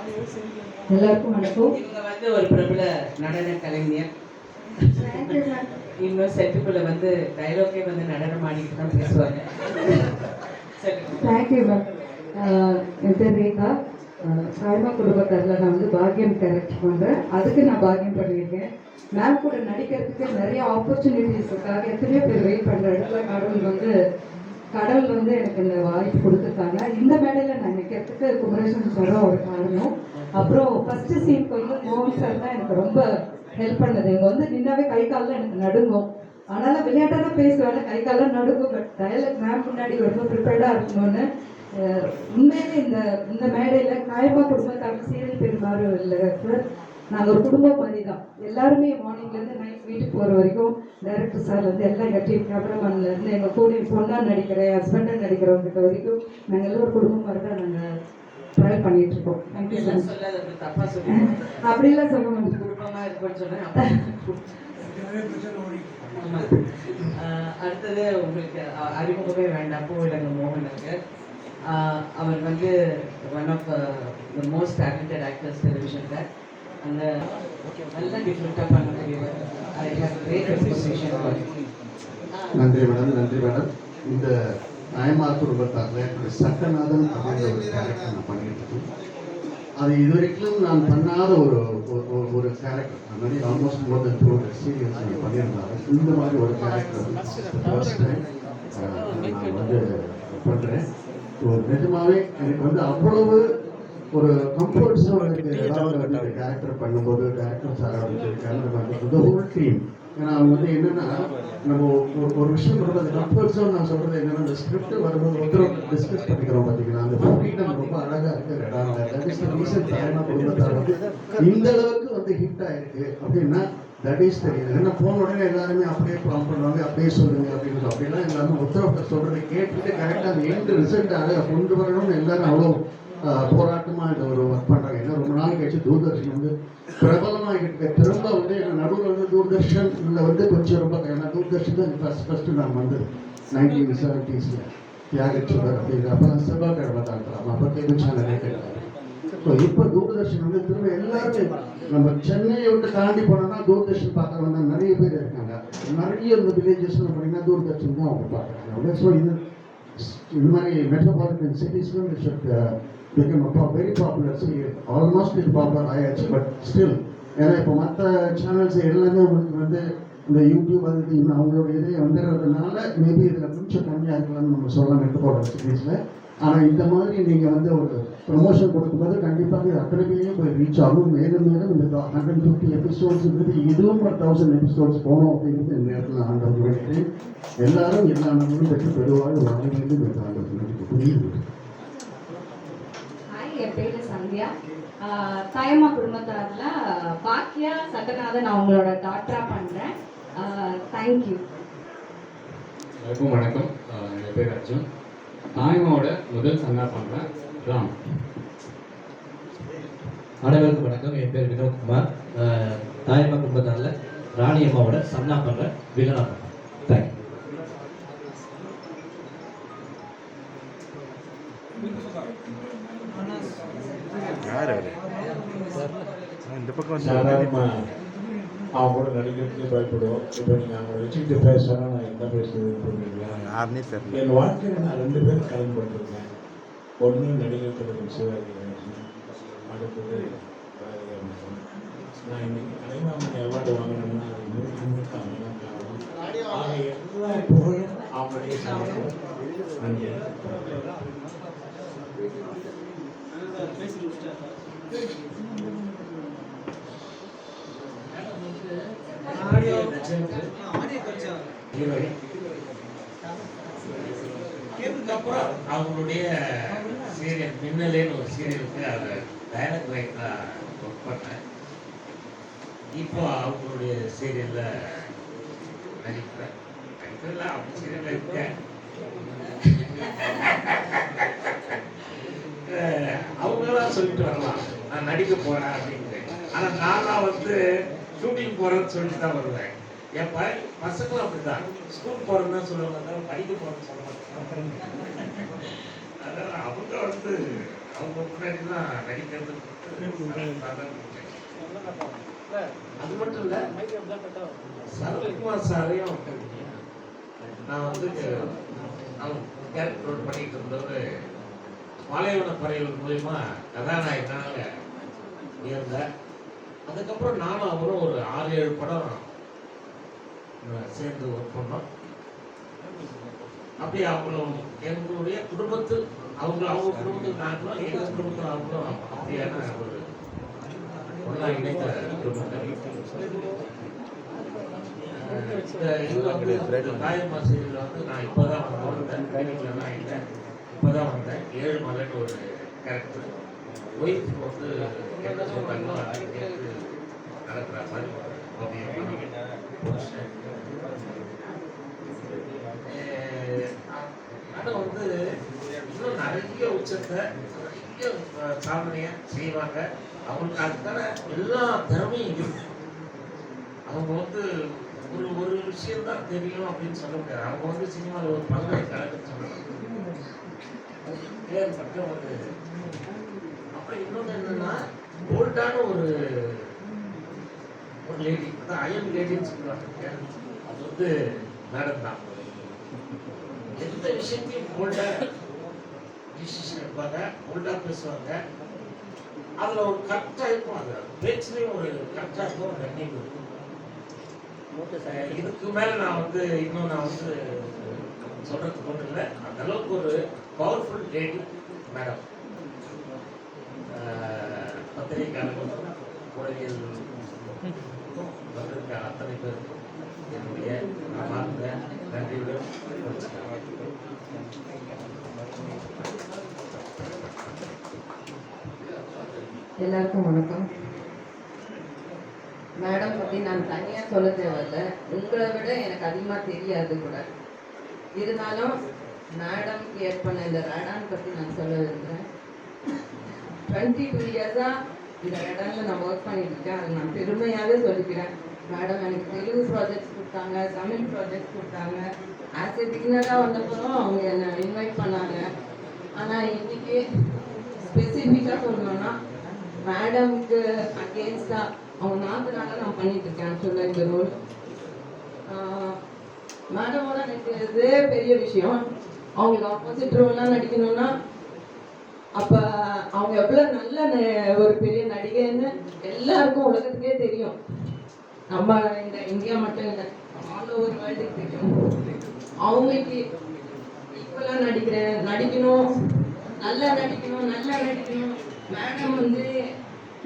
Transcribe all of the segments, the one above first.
எல்லாருக்கும் வணக்கம். இவங்க வந்து ஒரு பிரபல நடன கலைஞர். இன்னும் செட்டுக்குள்ள வந்து டைலாக்கே வந்து நடனம் ஆடிட்டு தான் பேசுவாங்க. தேங்க்யூ மேம் என் பேர் ரேகா. சாய்மா குடும்பத்தாரில் நான் வந்து பாக்கியம் கேரக்டர் பண்ணுறேன் அதுக்கு நான் பாக்கியம் பண்ணியிருக்கேன். மேம் கூட நடிக்கிறதுக்கு நிறைய ஆப்பர்ச்சுனிட்டிஸுக்காக எத்தனையோ பேர் வெயிட் பண்ணுற இடத்துல கடவுள் வந்து கடவுள் வந்து எனக்கு இந்த வாய்ப்பு கொடுத்துருக்காங்க. இந்த மேடையில் நான் நிற்கிறதுக்கு குமரேசன் சாரும் ஒரு காரணம். அப்புறம் ஃபஸ்ட்டு சீனுக்கு வந்து மோகன் சார் தான் எனக்கு ரொம்ப ஹெல்ப் பண்ணது. இங்கே வந்து நின்னாவே கை காலில் எனக்கு நடுங்கும். அதனால விளையாட்டாக பேசுவேன் கை காலில் நடுங்கும். பட் டயலாக் மேம் முன்னாடி ரொம்ப ப்ரிப்பேர்டாக இருக்கணும்னு உண்மையிலே இந்த இந்த மேடையில் காய்வா கொடுத்தா தமிழ் சீரியல் பெருமாறு இல்லை சார் நாங்கள் ஒரு குடும்பம் மாதிரி தான் எல்லாருமே மார்னிங்லேருந்து நைட் வீட்டுக்கு போகிற வரைக்கும் டைரக்டர் சார் வந்து எல்லாம் எங்கள் டீம் கேமராமேன்லேருந்து எங்கள் கூட பொண்ணாக நடிக்கிற ஹஸ்பண்டாக நடிக்கிறவங்க வரைக்கும் நாங்கள் எல்லாம் ஒரு குடும்பம் மாதிரி தான் நாங்கள் ட்ரைவல் பண்ணிட்டு இருக்கோம். தேங்க்யூ அப்படிலாம் சார் அப்படிலாம் சொல்ல மாட்டேன் குடும்பமா இருக்கும்னு சொன்னேன் அடுத்தது உங்களுக்கு அறிமுகமே வேண்டாம். பூவிலங்க மோகனுக்கு அவர் வந்து one of the most talented actors டெலிவிஷனில் அந்த டிஃப்ரெண்ட்டாக நன்றி மேடம் நன்றி மேடம் இந்த நாயமார் குடும்பத்தாரில் என்னுடைய சட்டநாதன் அப்படின்ற ஒரு கேரக்டர் நான் பண்ணிட்டு இருக்கேன். அது இதுவரைக்கும் நான் பண்ணாத ஒரு ஒரு- ஒரு- ஒரு கேரக்டர் முன்னாடி almost more than two hundred serials நான் பண்ணியிருந்தாங்க இந்த மாதிரி ஒரு கேரக்டர் ஃபர்ஸ்ட் டைம் நான் வந்து பண்ணுறேன் ஒரு நிஜமாவே எனக்கு வந்து அவ்வளவு ஒரு கம்ஃபர்ட் ஜோன் இருக்கு. ஏதாவது வந்து இந்த கேரக்டர் பண்ணும்போது டேரக்டர் சார் வந்து கேமரா த ஹோல் டீம் ஏன்னா அவங்க வந்து என்னன்னா நம்ம ஒரு ஒரு விஷயம் வரும்போது அந்த கம்ஃபர்ட் ஜோன் நான் சொல்றது என்னன்னா அந்த ஸ்கிரிப்ட் வரும்போது ஒருத்தர் டிஸ்கஸ் பண்ணிக்கிறோம் பார்த்தீங்களா அந்த ஃப்ரீடம் ரொம்ப அழகா இருக்கு. இடம் தட் இஸ் த ரீசன் தாயமா குடும்பத்தார் வந்து இந்த அளவுக்கு வந்து ஹிட் ஆயிருக்கு அப்படின்னா தட் இஸ் தெரியுது ஏன்னா போன உடனே எல்லாருமே அப்படியே ப்ராம் பண்ணுவாங்க அப்படியே சொல்லுங்க அப்படின்னு அப்படிலாம் எல்லாமே ஒருத்தர் சொல்றதை கேட்டுட்டு கரெக்டாக அந்த எண்ட் ரிசல்ட்டாக கொண்டு வரணும்னு எல்லாரும் அவ்வளோ போராட்டமாக போராட்டமா இந்த ஒரு ஒர்க் பண்றாங்க. ஏன்னா ரொம்ப நாள் கழிச்சு தூர்தர்ஷன் வந்து பிரபலமாக இருக்க. திரும்ப வந்து என்ன நடுவில் வந்து தூர்தர்ஷன்ல வந்து கொஞ்சம் ரொம்ப ஏன்னா தூர்தர்ஷன் தான் ஃபஸ்ட் ஃபஸ்ட்டு நான் வந்து நைன்டீன் செவன்டீஸில் தியாகச்சுவர் அப்படிங்கிற அப்போ செவ்வாய்க்கிழமை தான் அப்போ கேபிள் சேனலே கிடையாது ஸோ இப்போ தூர்தர்ஷன் வந்து திரும்ப எல்லாருமே நம்ம சென்னையை விட்டு தாண்டி போனோம்னா தூர்தர்ஷன் பார்க்குறவங்க நிறைய பேர் இருக்காங்க. நிறைய இந்த வில்லேஜஸ்ல பார்த்தீங்கன்னா தூர்தர்ஷன் தான் அவங்க பார்க்குறாங்க. ஸோ இது இது மாதிரி மெட்ரோபாலிட்டன் சிட்டிஸ்லாம் ஷுட் பிகம் அப்பா very popular சி ஆல்மோஸ்ட் it popular ஆயாச்சு பட் ஸ்டில் ஏன்னா இப்போ மற்ற சேனல்ஸ் எல்லாமே உங்களுக்கு வந்து இந்த யூடியூப் அது இன்னும் அவங்களுடைய இதே வந்துடுறதுனால மேபி இதில் கொஞ்சம் கம்மியாக இருக்கலாம்னு நம்ம சொல்லலாம் மெட்ரோபாலிட்டன் சீரீஸில் ஆனால் இந்த மாதிரி நீங்கள் வந்து ஒரு ப்ரொமோஷன் கொடுக்கும்போது கண்டிப்பாக இது அத்தனை பேரையும் போய் ரீச் ஆகும். மேலும் மேலும் இந்த ஹண்ட்ரட் ஃபிஃப்டி எபிசோட்ஸ் இதுவும் ஒரு தௌசண்ட் எபிசோட்ஸ் போகணும் அப்படிங்கிறது இந்த நேரத்தில் ஆண்டவர் வேண்டிட்டு எல்லாரும் எல்லா நன்மையும் பெற்று பெறுவாங்க வாழ வேண்டும் ஆண்டவர் புரியுது ஹாய் என் பேர் சந்தியா ஆஹ் தாயம்மா குடும்பத்தாரில் பாக்கியா சட்டநாதன் அவங்களோட டாக்டராக பண்ணுறேன் தேங்க்யூ எல்லாருக்கும் வணக்கம். என் பேர் அர்ஜுன். தாய்மாவோட முதல் சங்கா பண்ணுறேன் ராம். அனைவருக்கும் வணக்கம். என் பேர் வினோத்குமார். அஹ், தாயம்மா குடும்பத்தாரில் ராணி அம்மாவோட சன்னா பண்ணுறேன் வில்லனா பண்ணுறேன் சாதாரண அவங்க கூட நடிக்கிறதுக்கு பயப்படுவோம். இப்போ நீங்கள் அவங்க வச்சுக்கிட்டு பேசுகிறா நான் என்ன பேசுறதுன்னு புரியுங்களா யாருன்னே தெரியல. என் வாழ்க்கையில் நான் ரெண்டு பேரும் கலந்து பண்ணிருக்கேன் ஒன்று நடிகர் திலகம் சிவாஜி கணேசன் அடுத்தது. நான் இன்னைக்கு கலைமாமணி அவார்டு வாங்கினேன்னா அது நூறுக்கு அவங்க காரணம். ஆக எல்லா புகழும் அவங்களுடைய சாதனை நன்றி ஹீரோயின் இதுக்கப்புறம் அவங்களுடைய சீரியல் மின்னலேன்னு ஒரு சீரியலுக்கு அதை டைரக்ட் ரைட்டராக ஒர்க் பண்ணேன். இப்போ அவங்களுடைய சீரியலில் நடிப்பேன் நடிக்கிறதுல அவங்க சீரியலில் இருக்கேன். அவங்களாம் சொல்லிட்டு வரலாம். நான் நடிக்க போறேன் அப்படின்ட்டு. ஆனால் நானாக வந்து ஷூட்டிங் போகிறேன்னு சொல்லிட்டு தான் வருவேன். என் ப பசங்களும் அப்படிதான். ஸ்கூல் போகிறேன்னு தான் சொல்லுவாங்க. தவிர படிக்க போறேன்னு சொல்ல மாட்டாங்க. அதனால் அவங்க வந்து அவங்க முன்னாடி தான் நடிக்கிறது அது மட்டும் இல்ல சரத்குமார் சாரையும் நான் வந்து அவங்க கேரக்டர் ரோல் பண்ணிட்டு இருந்தவர் பாலைவன பறைகள் மூலயமா கதாநாயகனாக இருந்தேன். அதுக்கப்புறம் நானும் அவரும் ஒரு ஆறு ஏழு படம் சேர்ந்து ஒர்க் பண்ணோம். அப்படி அவங்களும் எங்களுடைய குடும்பத்தில் அவங்க அவங்க குடும்பத்தில் நாங்களும் எங்கள் குடும்பத்தில் அவங்களும் அப்படியான ஒரு ஒன்றா இணைந்த குடும்பங்கள். இது வந்து தாயம்மா சீரியல் வந்து நான் இப்போதான் வந்தேன். தான் இல்லை. வந்தேன். ஏழு மலைன்னு ஒரு கேரக்டர் ஒய்ஃப் வந்து என்ன சொல்றாங்களோ அதை கேட்டு நடக்கிற மாதிரி ஓவியம் பண்ணி முடிச்சிட்டேன் ஆனால் வந்து இன்னும் நிறைய உச்சத்தை நிறைய அஹ், சாதனையை செய்வாங்க அவங்களுக்கு அதுக்கான எல்லா திறமையும் இருக்கு அவங்க வந்து ஒரு ஒரு விஷயம் தான் தெரியும் அப்படின்னு சொல்ல முடியாது அவங்க வந்து சினிமாவில் ஒரு பல்கலைக்கழகம் சொல்லலாம் ஏற்பட்ட ஒரு அப்புறம் இன்னொன்று என்னன்னா போல்டான ஒரு ஒரு லேடி அதான் அயன் லேடின்னு சொல்லுவாங்க அது வந்து மேடம் தான். எந்த விஷயத்தையும் போல்டா டிசிஷன் எடுப்பாங்க போல்டா பேசுவாங்க. அதுல ஒரு கரெக்டாக இருக்கும். அது பேச்சுலேயும் ஒரு கரெக்டாக இருக்கும் ஒரு ரன்னிங் இருக்கும். இதுக்கு மேல நான் வந்து இன்னும் நான் வந்து சொல்றதுக்கு ஒன்றும் இல்லை. அந்த அளவுக்கு ஒரு பவர்ஃபுல் லேடி மேடம் பத்திரிகையாளர்களுக்கும் உலகில் வந்திருக்க அத்தனை பேருக்கும் என்னுடைய மனமார்ந்த நன்றியுடன் எல்லாருக்கும் வணக்கம். மேடம் பற்றி நான் தனியாக சொல்ல தேவையில்ல. உங்களை விட எனக்கு அதிகமாக தெரியாது கூட. இருந்தாலும் மேடம் கிரியேட் பண்ண இந்த ரேடான் பற்றி நான் சொல்ல விரும்புகிறேன் டுவெண்ட்டி டூ இயர்ஸாக இந்த ரேடானில் நான் ஒர்க் பண்ணியிருக்கேன் இருக்கேன். அதை நான் பெருமையாகவே சொல்லிக்கிறேன். மேடம் எனக்கு தெலுங்கு ப்ராஜெக்ட்ஸ் கொடுத்தாங்க தமிழ் ப்ராஜெக்ட்ஸ் கொடுத்தாங்க. ஆஸ் எ பிகினராக வந்தப்பறம் அவங்க என்னை இன்வைட் பண்ணாங்க. ஆனால் இன்றைக்கி ஸ்பெசிஃபிக்காக சொல்லணும்னா மேடமுக்கு அகேன்ஸ்டாக அவங்க நாட்டுனால நான் பண்ணிட்டு இருக்கேன். ஆக்சுவலாக இந்த ரோல் மேடமோட நடிக்கிறதே பெரிய விஷயம். அவங்களுக்கு ஆப்போசிட் ரோல்லாம் நடிக்கணும்னா அப்போ அவங்க எவ்வளவு நல்ல ந- ஒரு பெரிய நடிகைன்னு எல்லாருக்கும் உலகத்துக்கே தெரியும். நம்ம இந்த இந்தியா மட்டும் இல்லை ஆல் ஓவர் வேர்ல்டுக்கு தெரியும். அவங்களுக்கு ஈக்குவலா நடிக்கிறேன் நடிக்கணும். நல்லா நடிக்கணும் நல்லா நடிக்கணும். மேடம் வந்து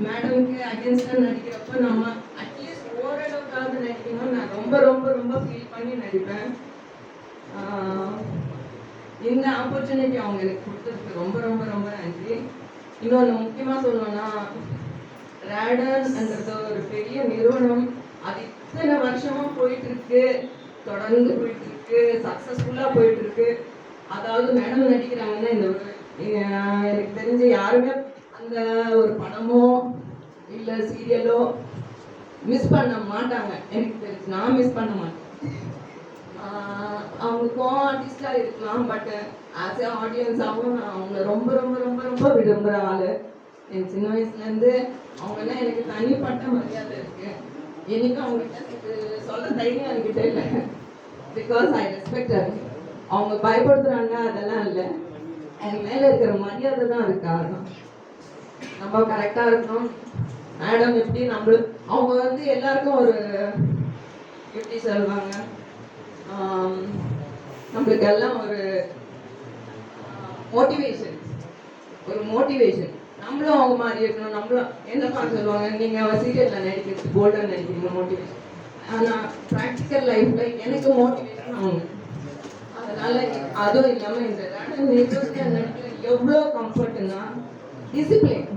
மேடம்க்கு அகேன்ஸ்டா நடிக்கிறப்ப நம்ம அட்லீஸ்ட் ஓரளவுக்காவது நடிக்கணும் நான் ரொம்ப ரொம்ப ரொம்ப ஃபீல் பண்ணி நடிப்பேன். இந்த ஆப்பர்ச்சுனிட்டி அவங்க எனக்கு கொடுத்ததுக்கு ரொம்ப ரொம்ப ரொம்ப நன்றி. இன்னொன்று முக்கியமாக சொல்லணும்னா ரேடன்ன்றது ஒரு பெரிய நிறுவனம். அது இத்தனை வருஷமா போயிட்டு இருக்கு தொடர்ந்து போயிட்டு இருக்கு சக்ஸஸ்ஃபுல்லாக போயிட்டு இருக்கு அதாவது மேடம் நடிக்கிறாங்கன்னா இந்த ஒரு எனக்கு தெரிஞ்சு யாருமே அந்த ஒரு படமோ இல்லை சீரியலோ மிஸ் பண்ண மாட்டாங்க. எனக்கு தெரிஞ்சு நான் மிஸ் பண்ண மாட்டேன். அவங்க கோ ஆர்டிஸ்டாக இருக்கலாம் பட் ஆஸ் ஏ ஆடியன்ஸாகவும் நான் அவங்க ரொம்ப ரொம்ப ரொம்ப ரொம்ப விரும்புகிற ஆள். என் சின்ன வயசுலேருந்து அவங்கெல்லாம் எனக்கு தனிப்பட்ட மரியாதை இருக்குது என்னைக்கும் அவங்ககிட்ட சொல்ல தைரியம் என்கிட்ட இல்லை. பிகாஸ் ஐ ரெஸ்பெக்ட் அவங்க பயப்படுத்துகிறாங்க அதெல்லாம் இல்லை. என் மேலே இருக்கிற மரியாதை தான் அது காரணம். நம்ம கரெக்டாக இருக்கணும். மேடம் எப்படி நம்மளுக்கு அவங்க வந்து எல்லாருக்கும் ஒரு எப்படி சொல்லுவாங்க நம்மளுக்கு எல்லாம் ஒரு மோட்டிவேஷன் ஒரு மோட்டிவேஷன் நம்மளும் அவங்க மாதிரி இருக்கணும். நம்மளும் என்ன பண்ண சொல்லுவாங்க? நீங்கள் சீரியல்ல நடிக்கிறது போல்டா நடிக்கிறீங்க மோட்டிவேஷன் ஆனால் ப்ராக்டிக்கல் லைஃப்பில் எனக்கு மோட்டிவேஷன் அவங்க. அதனால அதுவும் இல்லாமல் இந்த ரேடன் எவ்வளோ கம்ஃபர்ட்னா டிசிப்ளின்